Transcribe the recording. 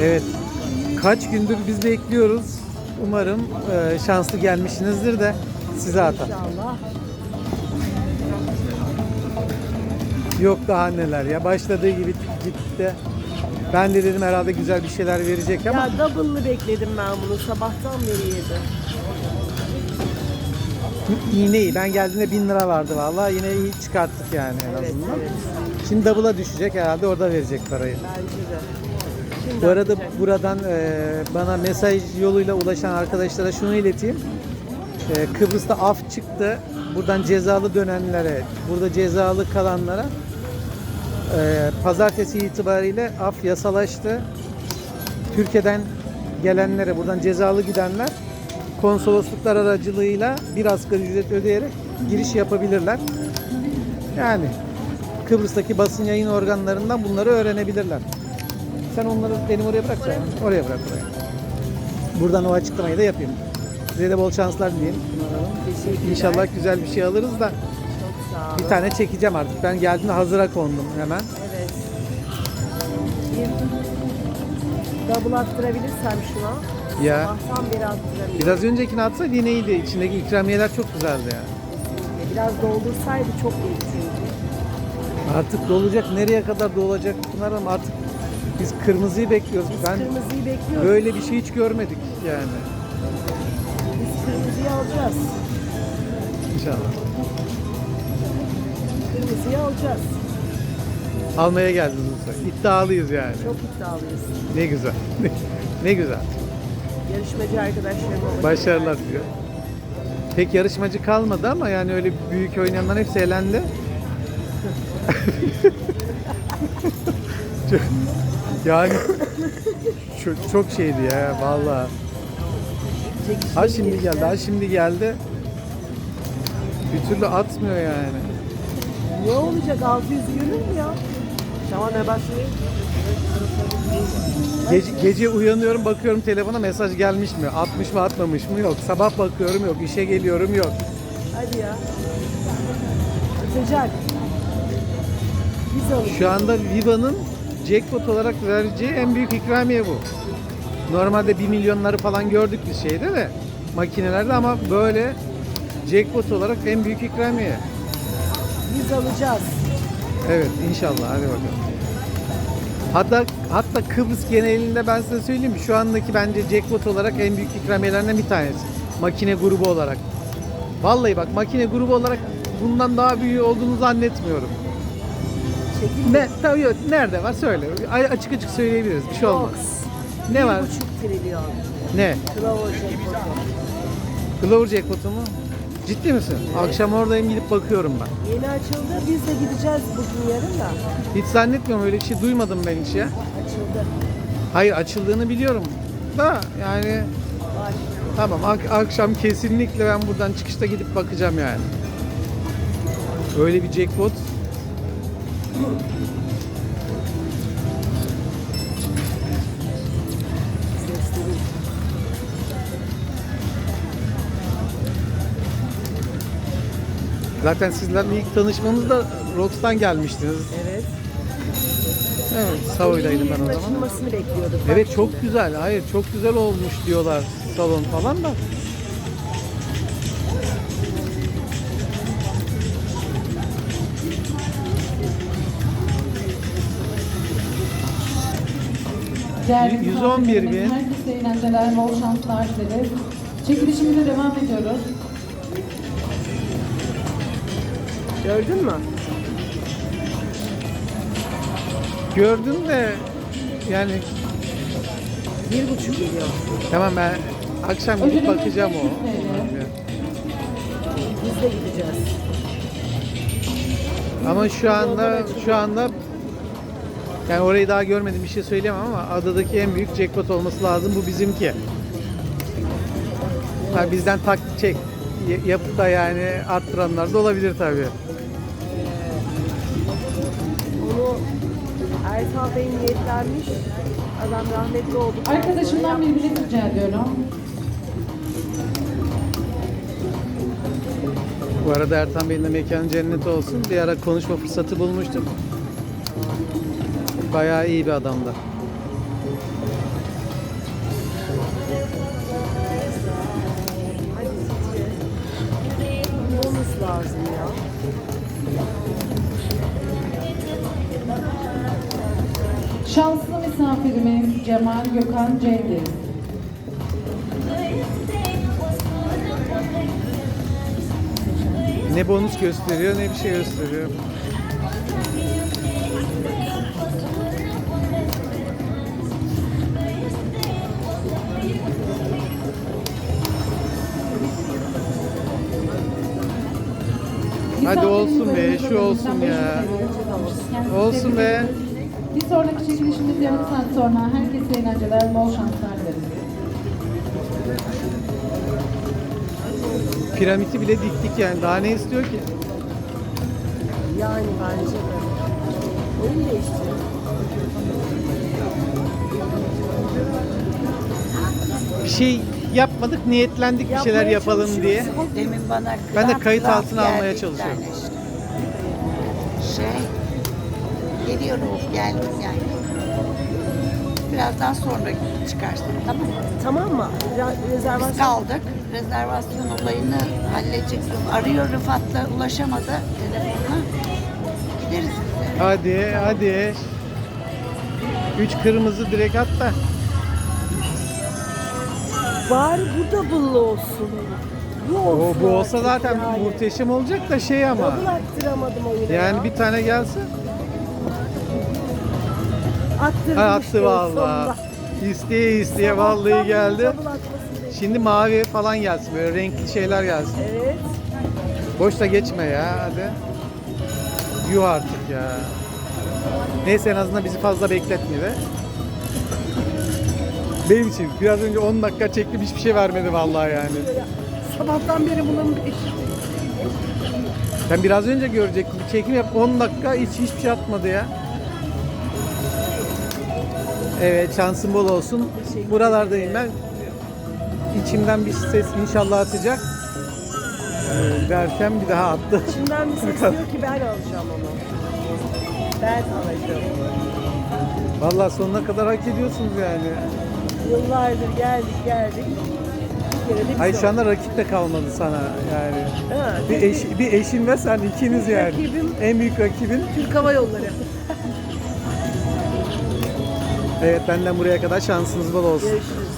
Evet. Kaç gündür biz bekliyoruz. Umarım e, şanslı gelmişsinizdir de size atar. İnşallah. Yok daha neler ya. Başladığı gibi gitti. Ben de dedim herhalde güzel bir şeyler verecek ama Ya double'lı bekledim ben bunu. Sabahtan beri yedim. yine iyi. Ben geldiğinde 1000 lira vardı vallahi yine iyi çıkarttık yani en Evet, azından. evet. Şimdi double'a düşecek herhalde orada verecek parayı. Bence de. Bu arada buradan e, bana mesaj yoluyla ulaşan arkadaşlara şunu ileteyim. E, Kıbrıs'ta af çıktı. Buradan cezalı dönenlere, burada cezalı kalanlara e, pazartesi itibariyle af yasalaştı. Türkiye'den gelenlere, buradan cezalı gidenler konsolosluklar aracılığıyla bir asgari ücret ödeyerek giriş yapabilirler. Yani Kıbrıs'taki basın yayın organlarından bunları öğrenebilirler. Sen onları benim oraya bırak sen. Oraya bırak oraya. Buradan o açıklamayı da yapayım. Size de bol şanslar dileyim. Teşekkürler. İnşallah güzel bir şey alırız da Çok sağ olun. bir tane çekeceğim artık. Ben geldiğimde hazıra kondum hemen. Evet. Bir double attırabilirsem şuna. Ya. Sabahtan beri attıramıyorum. Biraz öncekini atsaydı yine iyiydi. İçindeki ikramiyeler çok güzeldi yani. Biraz doldursaydı çok iyi çünkü. Artık dolacak. Nereye kadar dolacak Pınar artık biz kırmızıyı bekliyoruz. Biz Ben kırmızıyı bekliyoruz. böyle bir şey hiç görmedik yani. Biz kırmızıyı alacağız. İnşallah. Kırmızıyı alacağız. Almaya geldiniz sefer. İddialıyız yani. Çok iddialıyız. Ne güzel. ne güzel. Yarışmacı arkadaşlarıma Başarılar diyor. Pek yarışmacı kalmadı ama yani öyle büyük oynayanların hepsi elendi. Çok- yani çok, çok şeydi ya vallahi. Ha şimdi geldi, ha şimdi geldi. Bir türlü atmıyor yani. Ne olacak 600 görür mü ya? Tamam ne başlayayım? Gece, gece uyanıyorum bakıyorum telefona mesaj gelmiş mi? Atmış mı atmamış mı? Yok. Sabah bakıyorum yok. İşe geliyorum yok. Hadi ya. Atacak. Biz alacağız. Şu anda Viva'nın jackpot olarak vereceği en büyük ikramiye bu. Normalde 1 milyonları falan gördük bir şeyde de makinelerde ama böyle jackpot olarak en büyük ikramiye. Biz alacağız. Evet inşallah hadi bakalım. Hatta hatta Kıbrıs genelinde ben size söyleyeyim? Şu andaki bence jackpot olarak en büyük ikramiyelerinden bir tanesi. Makine grubu olarak. Vallahi bak makine grubu olarak bundan daha büyüğü olduğunu zannetmiyorum. Çekil. Ne? Tabii yok. Nerede var? Söyle. A- Açık açık söyleyebiliriz. Bir şey olmaz. Ne var? 1,5 trilyon. Ne? Clover jackpot'u. Glover jackpot'u mu? Ciddi misin? Akşam oradayım gidip bakıyorum ben. Yeni açıldı. Biz de gideceğiz bugün yarın da. Hiç zannetmiyorum öyle bir şey duymadım ben hiç ya. Açıldı. Hayır açıldığını biliyorum. Da yani Var. tamam ak- akşam kesinlikle ben buradan çıkışta gidip bakacağım yani. Öyle bir jackpot. Zaten sizlerle ilk tanışmamızda Rox'tan gelmiştiniz. Evet. Evet, Savoy'daydım ben o zaman. açılmasını bekliyorduk. Evet çok güzel. Hayır çok güzel olmuş diyorlar salon falan da. Değerli 111 bin. Herkese eğlenceler, bol şanslar dileriz. Çekilişimize devam ediyoruz. Gördün mü? Gördüm de yani 1,5 milyon. tamam ben akşam gidip Ödülümüz bakacağım o. 500 TL. Biz de gideceğiz. Ama şu anda şu anda yani orayı daha görmedim bir şey söyleyemem ama adadaki en büyük jackpot olması lazım. Bu bizimki. Ha, bizden taklit çek y- yapıp da yani arttıranlar da olabilir tabii. Onu Ertal Bey niyetlenmiş. Adam rahmetli oldu. Arkadaşımdan bir bilet rica ediyorum. Bu arada Ertan Bey'in de mekanı cennet olsun. Bir ara konuşma fırsatı bulmuştuk. Bayağı iyi bir adamdı. Olması. Şanslı misafirimiz Cemal Gökhan Cengiz. Ne bonus gösteriyor ne bir şey gösteriyor. Hadi olsun be, şu olsun ya. Olsun be. Bir sonraki çekilişimiz yarım saat sonra herkese eğlenceler, bol şanslar dileriz. Piramidi bile diktik yani. Daha ne istiyor ki? Yani bence de. Oyun değiştiriyor. Bir şey yapmadık, niyetlendik bir şeyler Yapmaya yapalım diye. Demin bana Ben de kayıt altına almaya bir çalışıyorum. tane işte. Şey, geliyorum geldim yani. Birazdan sonra çıkarsın tamam mı? Tamam mı? Re- Biz rezervasyon kaldık. Rezervasyon olayını halledecektim. Arıyor Rıfat'la ulaşamadı telefonla. Gideriz biz de. Hadi, hadi. Üç kırmızı direkt at da. Bari bu double'lı olsun. Bu O, olsun. bu olsa artık zaten yani. muhteşem olacak da şey ama. Double attıramadım oyuna Yani ya. bir tane gelse. Attırdım Ha, attı valla. sonunda. İsteye isteye Sabahtan vallahi beri geldi. double atmasını bekliyorum. Şimdi mavi falan gelsin böyle renkli şeyler gelsin. Evet. Boş da geçme ya hadi. Yuh artık ya. Neyse en azından bizi fazla bekletmedi. Benim için biraz önce 10 dakika çektim hiçbir şey vermedi vallahi yani. Sabahtan beri bunun peşinde. Ben biraz önce görecektim. Bir çekim yap 10 dakika hiç hiçbir şey atmadı ya. Evet şansın bol olsun. Buralardayım ben. İçimden bir ses inşallah atacak. Ee, derken bir daha attı. İçimden bir ses diyor ki ben alacağım onu. Ben alacağım. Vallahi sonuna kadar hak ediyorsunuz yani. Yıllardır geldik geldik. Bir kere de biz rakip de kalmadı sana yani. Ha, Bir, eş, bir eşin ve sen ikiniz yani. Rakibim- En büyük rakibin. Türk Hava Yolları. Evet benden buraya kadar şansınız bol olsun. Görüşürüz.